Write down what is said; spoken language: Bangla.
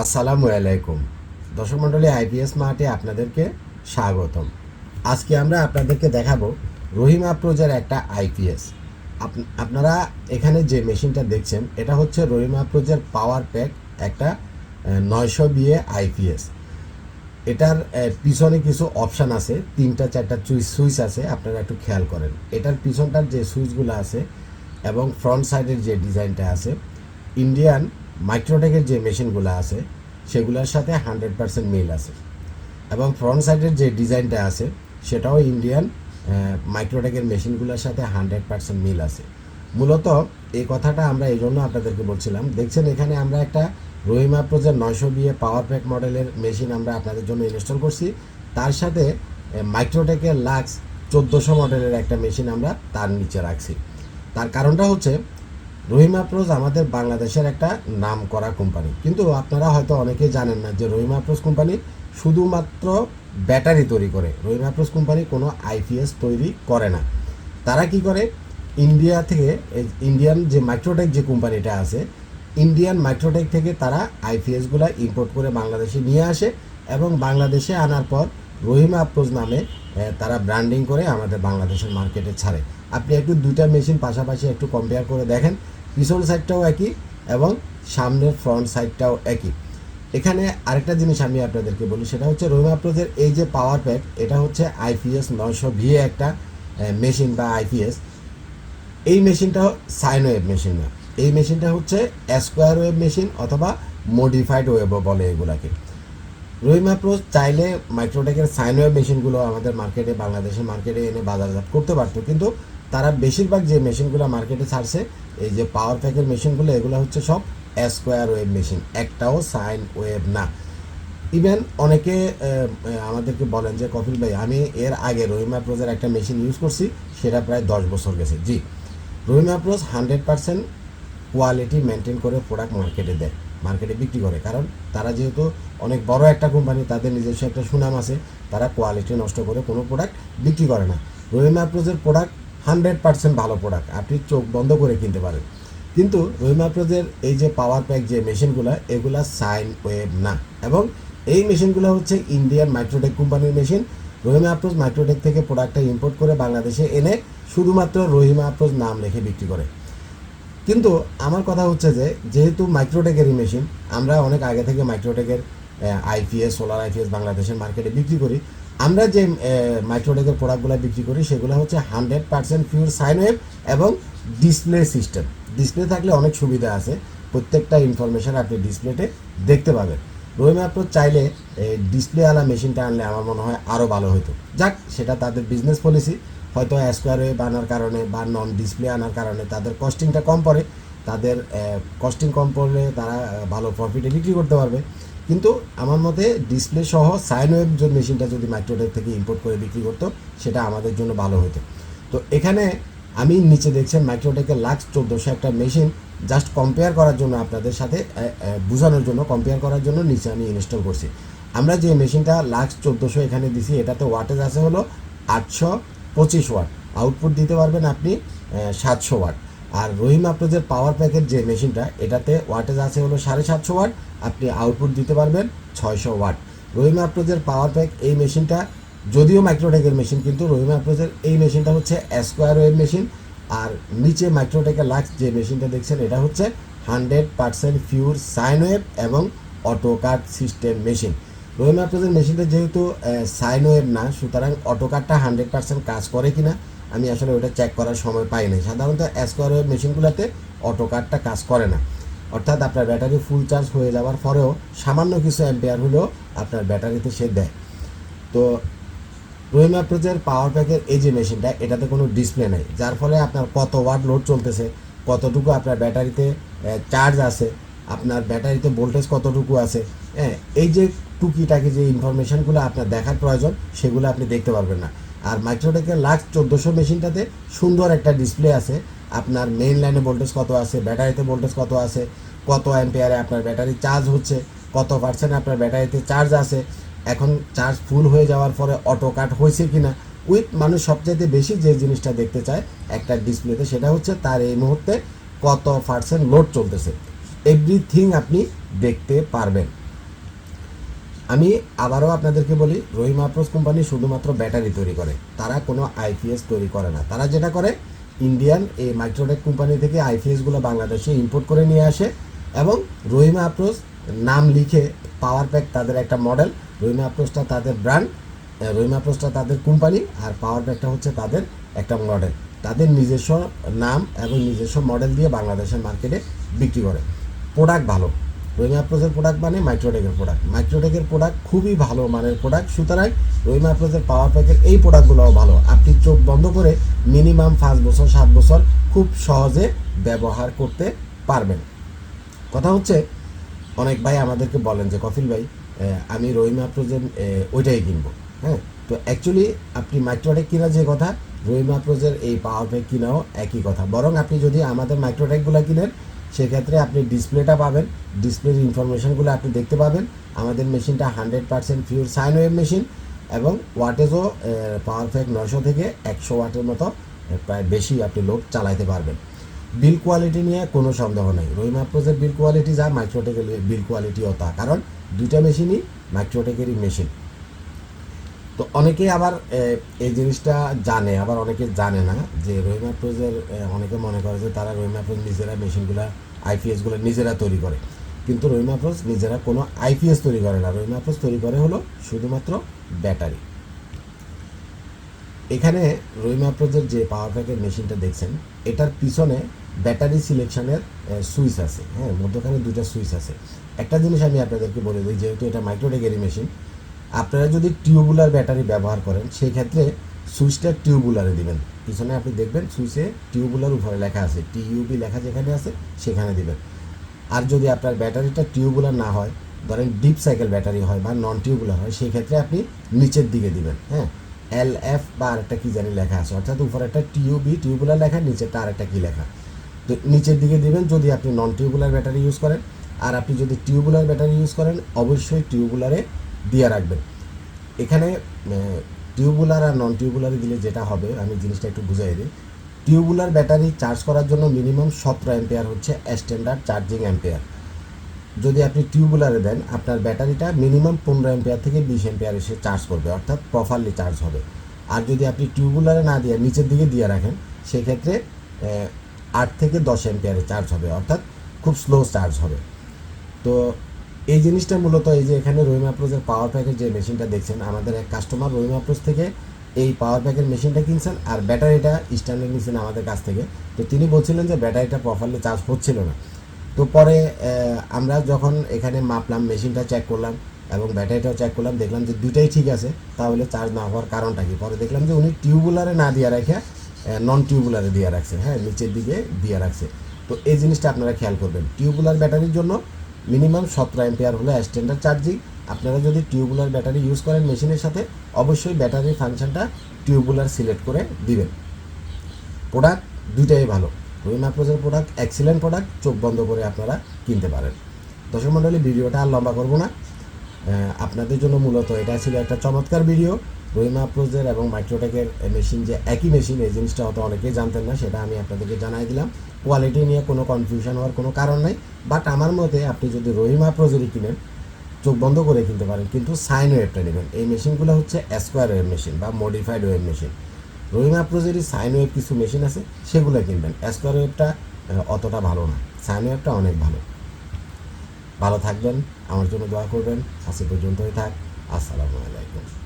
আসসালামু আলাইকুম। দর্শক মণ্ডলী আইপিএস মার্টে আপনাদেরকে স্বাগতম। আজকে আমরা আপনাদেরকে দেখাবো রহিমা প্রোজের একটা আইপিএস আপনারা এখানে যে মেশিনটা দেখছেন, এটা হচ্ছে রহিমা প্রোজের পাওয়ার প্যাক একটা নয়শো বিয়ে আইপিএস এটার পিছনে কিছু অপশান আছে, তিনটা চারটা সুইচ সুইচ আছে, আপনারা একটু খেয়াল করেন। এটার পিছনটার যে সুইচগুলো আছে এবং ফ্রন্ট সাইডের যে ডিজাইনটা আছে, ইন্ডিয়ান মাইক্রোটেকের যে মেশিনগুলো আছে, সেগুলোর সাথে হান্ড্রেড পার্সেন্ট মিল আছে। এবং ফ্রন্ট সাইডের যে ডিজাইনটা আছে, সেটাও ইন্ডিয়ান মাইক্রোটেকের মেশিনগুলোর সাথে হান্ড্রেড পার্সেন্ট মিল আছে। মূলত এই কথাটা আমরা এই জন্য আপনাদেরকে বলছিলাম। দেখছেন, এখানে আমরা একটা রহিমা প্রোজের নয়শো বিয়ে পাওয়ার প্যাক মডেলের মেশিন আমরা আপনাদের জন্য ইনস্টল করছি। তার সাথে মাইক্রোটেকের লাক্স চোদ্দোশো মডেলের একটা মেশিন আমরা তার নিচে রাখছি। তার কারণটা হচ্ছে রহিমা প্রোজ আমাদের বাংলাদেশের একটা নাম করা কোম্পানি কিন্তু আপনারা হয়তো অনেকেই জানেন না যে রহিমা প্রোজ কোম্পানি শুধুমাত্র ব্যাটারি তৈরি করে। রহিমা প্রোজ কোম্পানি কোনো আইপিএস তৈরি করে না। তারা কি করে? ইন্ডিয়া থেকে ইন্ডিয়ান যে মাইক্রোটেক যে কোম্পানিটা আছে ইন্ডিয়ান মাইক্রোটেক থেকে তারা আইপিএসগুলো ইম্পোর্ট করে বাংলাদেশে নিয়ে আসে এবং বাংলাদেশে আনার পর রহিমা আপ্রোজ নামে তারা ব্র্যান্ডিং করে আমাদের বাংলাদেশের মার্কেটে ছাড়ে। আপনি একটু দুইটা মেশিন পাশাপাশি একটু কম্পেয়ার করে দেখেন। পিছন সাইডটাও একই এবং সামনের ফ্রন্ট সাইডটাও একই। এখানে আরেকটা জিনিস আমি আপনাদেরকে বলি, সেটা হচ্ছে রহিমা আপ্রোজের এই যে পাওয়ার প্যাক এটা হচ্ছে আইপিএস নয়শো ভিএ একটা মেশিন বা আইপিএস এই মেশিনটা সাইন ওয়েভ মেশিন না। এই মেশিনটা হচ্ছে স্কোয়ার ওয়েভ মেশিন অথবা মডিফাইড ওয়েবও বলে এগুলাকে। রহিমা প্রো চাইলে মাইক্রোটেকের সাইন ওয়েভ মেশিনগুলো আমাদের মার্কেটে বাংলাদেশের মার্কেটে এনে বাজারজাত করতে পারতো। কিন্তু তারা বেশিরভাগ যে মেশিনগুলো মার্কেটে ছাড়ছে, এই যে পাওয়ার প্যাকের মেশিনগুলো, এগুলো হচ্ছে সব স্কোয়ার ওয়েভ মেশিন একটাও সাইন ওয়েভ না। ইভেন অনেকে আমাদেরকে বলেন যে, কপিল ভাই, আমি এর আগে রহিমা প্রোজের একটা মেশিন ইউজ করছি, সেটা প্রায় দশ বছর গেছে। জি, Rahimafrooz hundred percent quality maintain করে প্রোডাক্ট মার্কেটে দেয় মার্কেটে বিক্রি করে। কারণ তারা যেহেতু অনেক বড় একটা কোম্পানি তাদের নিজস্ব একটা সুনাম আছে, তারা কোয়ালিটি নষ্ট করে কোনো প্রোডাক্ট বিক্রি করে না। রহিমা প্রোজের প্রোডাক্ট হান্ড্রেড পার্সেন্ট ভালো প্রোডাক্ট আপনি চোখ বন্ধ করে কিনতে পারেন। কিন্তু রহিমা প্রোজের এই যে পাওয়ার প্যাক যে মেশিনগুলো, এগুলা সাইন ওয়েব না। এবং এই মেশিনগুলো হচ্ছে ইন্ডিয়ান মাইক্রোটেক কোম্পানির মেশিন। রহিমা আপ্রোজ মাইক্রোটেক থেকে প্রোডাক্টটা ইম্পোর্ট করে বাংলাদেশে এনে শুধুমাত্র রহিমা আপ্রোজ নাম লিখে বিক্রি করে। কিন্তু আমার কথা হচ্ছে যে, যেহেতু মাইক্রোটেকেরই মেশিন, আমরা অনেক আগে থেকে মাইক্রোটেকের আইপিএস সোলার আইপিএস বাংলাদেশের মার্কেটে বিক্রি করি। আমরা যে মাইক্রোটেকের প্রোডাক্টগুলো বিক্রি করি, সেগুলো হচ্ছে hundred percent pure sine wave এবং ডিসপ্লে সিস্টেম ডিসপ্লে থাকলে অনেক সুবিধা আছে। প্রত্যেকটা ইনফরমেশন আপনি ডিসপ্লেতে দেখতে পাবেন। রহিম আপ্রোচ চাইলে ডিসপ্লেওয়ালা মেশিনটা আনলে আমার মনে হয় আরও ভালো হতো যাক, সেটা তাদের বিজনেস পলিসি হয়তো স্কোয়ার ওয়েভ আনার কারণে বা নন ডিসপ্লে আনার কারণে তাদের কস্টিংটা কম পড়ে। তাদের কস্টিং কম পড়লে তারা ভালো প্রফিটে বিক্রি করতে পারবে। কিন্তু আমার মতে ডিসপ্লে সহ সাইন ওয়েভ যে মেশিনটা যদি মাইক্রোটেক থেকে ইম্পোর্ট করে বিক্রি করতো, সেটা আমাদের জন্য ভালো হতো। তো এখানে আমি নিচে দেখছেন মাইক্রোটেকের লাক্স চোদ্দোশো একটা মেশিন জাস্ট কম্পেয়ার করার জন্য আপনাদের সাথে বোঝানোর জন্য কম্পেয়ার করার জন্য নিচে আমি ইনস্টল করছি। আমরা যে মেশিনটা লাক্স চোদ্দোশো এখানে দিছি, এটাতে ওয়াটেজ আছে হলো আটশো পঁচিশ ওয়াট আউটপুট দিতে পারবেন আপনি সাতশো ওয়াট আর রহিম আপ্রোজের পাওয়ার প্যাকের যে মেশিনটা এটাতে ওয়াটেজ আছে হলো সাড়ে সাতশো ওয়াট আপনি আউটপুট দিতে পারবেন ছয়শো ওয়াট রহিম আপ্রোজের পাওয়ার প্যাক এই মেশিনটা যদিও মাইক্রোটেকের মেশিন কিন্তু রহিম আপ্রোজের এই মেশিনটা হচ্ছে স্কোয়ার ওয়েভ মেশিন আর নিচে মাইক্রোটেকের লাক্স যে মেশিনটা দেখছেন, এটা হচ্ছে hundred percent pure sine wave এবং অটো কাট সিস্টেম মেশিন রহিম আপ্রোজের মেশিনটা যেহেতু সাইন ওয়েভ না, সুতরাং অটো কাটটা হান্ড্রেড পার্সেন্ট কাজ করে কিনা আমি আসলে ওটা চেক করার সময় পাই নাই। সাধারণত স্কোয়ার ওয়েভ মেশিনগুলোতে অটো কাটটা কাজ করে না। অর্থাৎ আপনার ব্যাটারি ফুল চার্জ হয়ে যাওয়ার পরেও সামান্য কিছু অ্যাম্পিয়ার হলেও আপনার ব্যাটারিতে সে দেয়। তো রহিমা প্রোজের পাওয়ার প্যাকের এই যে মেশিনটা এটাতে কোনো ডিসপ্লে নেই। যার ফলে আপনার কত ওয়াট লোড চলতেছে, কতটুকু আপনার ব্যাটারিতে চার্জ আছে, আপনার ব্যাটারিতে ভোল্টেজ কতটুকু আছে হ্যাঁ এই যে টুকিটাকি যে ইনফরমেশনগুলো আপনার দেখার প্রয়োজন, সেগুলো আপনি দেখতে পারবেন না। আর মাইক্রোটেকের লাক্স চোদ্দোশো মেশিনটাতে সুন্দর একটা ডিসপ্লে আছে। আপনার মেইন লাইনে ভোল্টেজ কত আছে ব্যাটারিতে ভোল্টেজ কত আছে, কত অ্যাম্পিয়ারে আপনার ব্যাটারি চার্জ হচ্ছে, কত পার্সেন্ট আপনার ব্যাটারিতে চার্জ আছে। এখন চার্জ ফুল হয়ে যাওয়ার পরে অটো কাট হয়েছে কিনা উইথ মানুষ সবচাইতে বেশি যে জিনিসটা দেখতে চায় একটা ডিসপ্লেতে সেটা হচ্ছে তার এই মুহূর্তে কত পার্সেন্ট লোড চলতেছে। এভরিথিং আপনি দেখতে পারবেন। আমি আবারও আপনাদেরকে বলি, রহিম আপ্রোস কোম্পানি শুধুমাত্র ব্যাটারি তৈরি করে। তারা কোনো আইপিএস তৈরি করে না। তারা যেটা করে ইন্ডিয়ান এই মাইক্রোটেক কোম্পানি থেকে আইপিএসগুলো বাংলাদেশে ইম্পোর্ট করে নিয়ে আসে এবং রহিমা আপ্রোস নাম লিখে পাওয়ার প্যাক তাদের একটা মডেল রহিমা আপ্রোসটা তাদের ব্র্যান্ড রহিমা আপ্রোসটা তাদের কোম্পানি আর পাওয়ার প্যাকটা হচ্ছে তাদের একটা মডেল তাদের নিজস্ব নাম এবং নিজস্ব মডেল দিয়ে বাংলাদেশের মার্কেটে বিক্রি করে। প্রোডাক্ট ভালো। রহিমা আপ্রোজের প্রোডাক্ট মানে মাইক্রোটেকের প্রোডাক্ট মাইক্রোটেকের প্রোডাক্ট খুবই ভালো মানের প্রোডাক্ট সুতরাং রহিমা পাওয়ার প্যাকের এই প্রোডাক্টগুলোও ভালো। আপনি চোখ বন্ধ করে মিনিমাম পাঁচ বছর, সাত বছর খুব সহজে ব্যবহার করতে পারবেন। কথা হচ্ছে, অনেক ভাই আমাদেরকে বলেন যে, কফিল ভাই আমি রহিমা আপ্রোজের ওইটাই কিনবো। হ্যাঁ? তো অ্যাকচুয়ালি আপনি মাইক্রোটেক কিনা যে কথা রহিমা এই পাওয়ার প্যাক কিনাও একই কথা। বরং আপনি যদি আমাদের মাইক্রোটেকগুলো কিনেন, সেক্ষেত্রে আপনি ডিসপ্লেটা পাবেন ডিসপ্লের ইনফরমেশনগুলো আপনি দেখতে পাবেন। আমাদের মেশিনটা hundred percent pure sine wave machine এবং ওয়াটেজও পাওয়ার প্যাক নয়শো থেকে একশো ওয়াটের মতো প্রায় বেশি আপনি লোড চালাইতে পারবেন। বিল কোয়ালিটি নিয়ে কোনো সন্দেহ নেই। রহিমা প্রোজের বিল কোয়ালিটি যা মাইক্রোটেকের বিল কোয়ালিটিও তা। কারণ দুইটা মেশিনই মাইক্রোটেকেরই মেশিন তো অনেকেই আবার এই জিনিসটা জানে, আবার অনেকে জানে না যে রহিমা প্রোজের অনেকে মনে করে যে তারা রহিমা নিজেরা মেশিনগুলো আইপিএসগুলো নিজেরা তৈরি করে। কিন্তু রহিমা নিজেরা কোনো আইপিএস তৈরি করে না। রহিমা তৈরি করে হলো শুধুমাত্র ব্যাটারি। এখানে রহিমা প্রোজের যে পাওয়ার প্যাকের মেশিনটা দেখছেন, এটার পিছনে ব্যাটারি সিলেকশনের সুইচ আছে। হ্যাঁ মধ্যখানে দুটো সুইচ আছে। একটা জিনিস আমি আপনাদেরকে বলে দিই, যেহেতু এটা মাইক্রোটেকেরই মেশিন আপনারা যদি টিউবুলার ব্যাটারি ব্যবহার করেন সেই ক্ষেত্রে সুইচটা টিউবুলারে দিবেন। পিছনে আপনি দেখবেন সুইচে টিউবুলার উপরে লেখা আছে টিইউবি লেখা যেখানে আছে, সেখানে দিবেন। আর যদি আপনার ব্যাটারিটা টিউবুলার না হয়, ধরেন ডিপ সাইকেল ব্যাটারি হয় বা নন টিউবুলার হয়, সেই ক্ষেত্রে আপনি নিচের দিকে দিবেন হ্যাঁ? এল এফ বা আরেকটা কী জানি লেখা আছে, অর্থাৎ উপরে একটা টিউবি টিউবুলার লেখা নিচেরটা আরেকটা কী লেখা। তো নিচের দিকে দিবেন যদি আপনি নন টিউবুলার ব্যাটারি ইউজ করেন, আর আপনি যদি টিউবুলার ব্যাটারি ইউজ করেন, অবশ্যই টিউবুলারে দিয়ে রাখবেন। এখানে টিউবুলার আর নন টিউবুলারে দিলে যেটা হবে, আমি জিনিসটা একটু বুঝাই দিই। টিউবুলার ব্যাটারি চার্জ করার জন্য মিনিমাম সতেরো অ্যাম্পেয়ার হচ্ছে স্ট্যান্ডার্ড চার্জিং অ্যাম্পেয়ার। যদি আপনি টিউবুলারে দেন, আপনার ব্যাটারিটা মিনিমাম পনেরো অ্যাম্পেয়ার থেকে বিশ অ্যাম্পেয়ার এসে চার্জ করবে, অর্থাৎ প্রপারলি চার্জ হবে। আর যদি আপনি টিউবুলারে না দিয়ে, নিচের দিকে দিয়ে রাখেন, সেক্ষেত্রে আট থেকে দশ অ্যাম্পেয়ারে চার্জ হবে, অর্থাৎ খুব স্লো চার্জ হবে। তো এই জিনিসটা মূলত এই যে এখানে রহিমা প্রোজের পাওয়ার প্যাকের যে মেশিনটা দেখছেন, আমাদের এক কাস্টমার রহিমা প্রোজ থেকে এই পাওয়ার প্যাকের মেশিনটা কিনছেন আর ব্যাটারিটা স্ট্যান্ডার্ড নিয়েছেন আমাদের কাছ থেকে। তো তিনি বলছিলেন যে ব্যাটারিটা প্রপারলি চার্জ হচ্ছিল না। তো পরে আমরা যখন এখানে মাপলাম মেশিনটা চেক করলাম এবং ব্যাটারিটাও চেক করলাম, দেখলাম যে দুটাই ঠিক আছে, তাহলে চার্জ না হওয়ার কারণটা কি? পরে দেখলাম যে উনি টিউবুলারে না দিয়ে রাখে নন টিউবুলারে দিয়ে রাখছে। হ্যাঁ নিচের দিকে দিয়ে রাখছে। তো এই জিনিসটা আপনারা খেয়াল করবেন। টিউবুলার ব্যাটারির জন্য মিনিমাম সতেরো অ্যাম্পিয়ার হলে স্ট্যান্ডার্ড চার্জিং আপনারা যদি টিউবুলার ব্যাটারি ইউজ করেন মেশিনের সাথে, অবশ্যই ব্যাটারির ফাংশনটা টিউবুলার সিলেক্ট করে দিবেন। প্রোডাক্ট দুইটাই ভালো। রহিমা প্রোজের প্রোডাক্ট এক্সিলেন্ট প্রোডাক্ট চোখ বন্ধ করে আপনারা কিনতে পারেন। দর্শক মণ্ডলী, ভিডিওটা আর লম্বা করব না। আপনাদের জন্য মূলত এটা ছিল একটা চমৎকার ভিডিও। রহিমা প্রোজের এবং মাইক্রোটেকের মেশিন যে একই মেশিন, এই জিনিসটা হয়তো অনেকেই জানতেন না, সেটা আমি আপনাদেরকে জানাই দিলাম। কোয়ালিটি নিয়ে কোনো কনফিউশন হওয়ার কোনো কারণ নাই। বাট আমার মতে আপনি যদি রহিমা প্রোজেরই কিনেন চোখ বন্ধ করে কিনতে পারেন। কিন্তু সাইন ওয়েভটা নেবেন। এই মেশিনগুলো হচ্ছে স্কোয়ার ওয়েভ মেশিন বা মডিফাইড ওয়েভ মেশিন। রহিমা প্রোজেরই সাইন ওয়েভ কিছু মেশিন আছে, সেগুলো কিনবেন। স্কোয়ার ওয়েভটা অতটা ভালো না। সাইন ওয়েভটা অনেক ভালো। ভালো থাকবেন, আমার জন্য দোয়া করবেন। আজকে পর্যন্তই থাক। আসসালামু আলাইকুম।